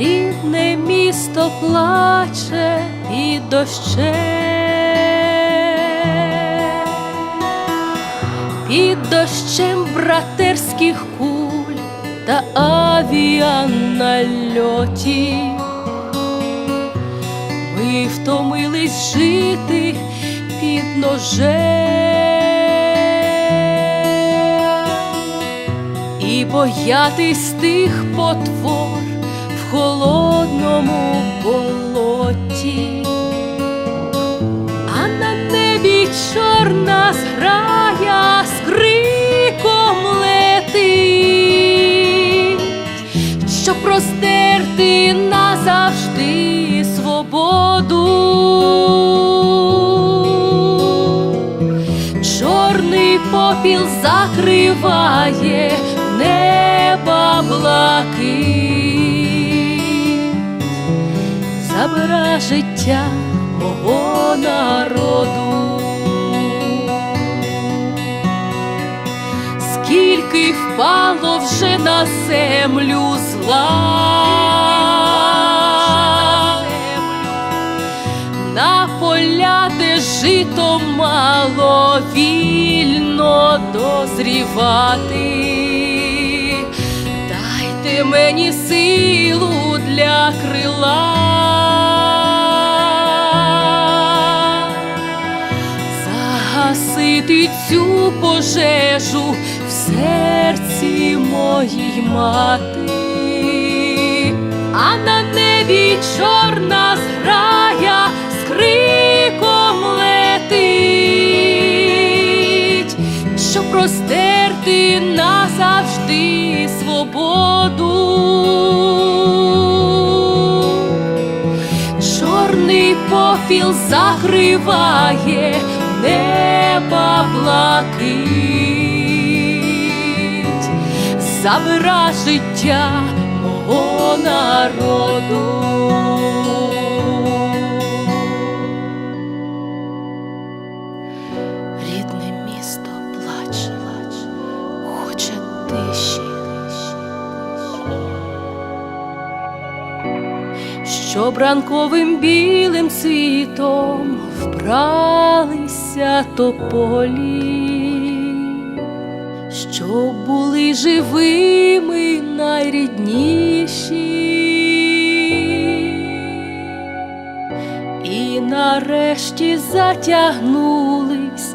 місто плаче під дощем, під дощем братерських куль та авіанальотів. Ми втомились жити під ножем і боятись тих потвор зграя з криком летить, щоб простерти назавжди свободу. Чорний попіл закриває неба блакить, забира життя мого народу. Впало вже на землю зла. На поля, де жито мало вільно дозрівати, дайте мені силу для крила. Загасити цю пожежу в серці моїй мати, а на небі чорна зграя з криком летить, щоб простерти назавжди свободу. Чорний попіл закриває неба блакить, забира життя мого народу. Щоб ранковим білим світом вбралися тополі, щоб були живими найрідніші, і нарешті затягнулись